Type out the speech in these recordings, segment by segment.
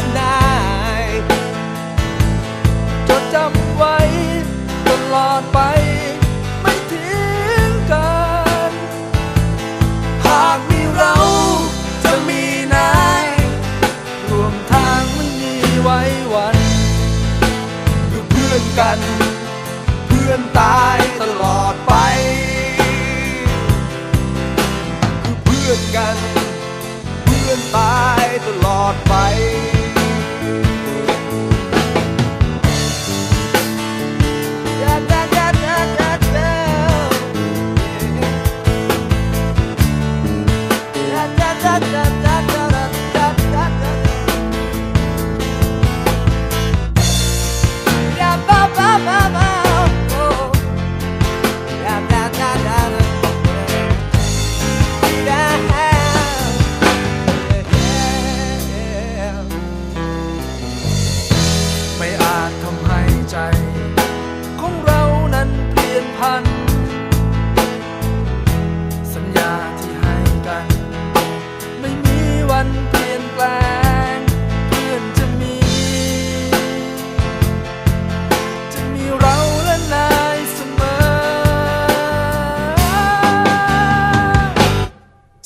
ะ พื่อนกัน เพื่อนตายตลอดไป คือเพื่อนกัน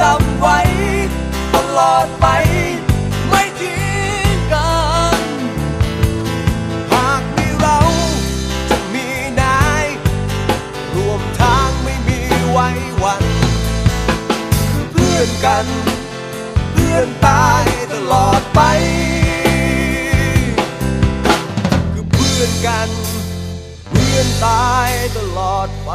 จำไว้ ตลอดไป ไม่ทิ้งกัน หากมีเราจะมีนาย รวมทางไม่มีไว้วัน คือเพื่อนกัน เพื่อนตายตลอดไป คือเพื่อนกัน เพื่อนตายตลอดไป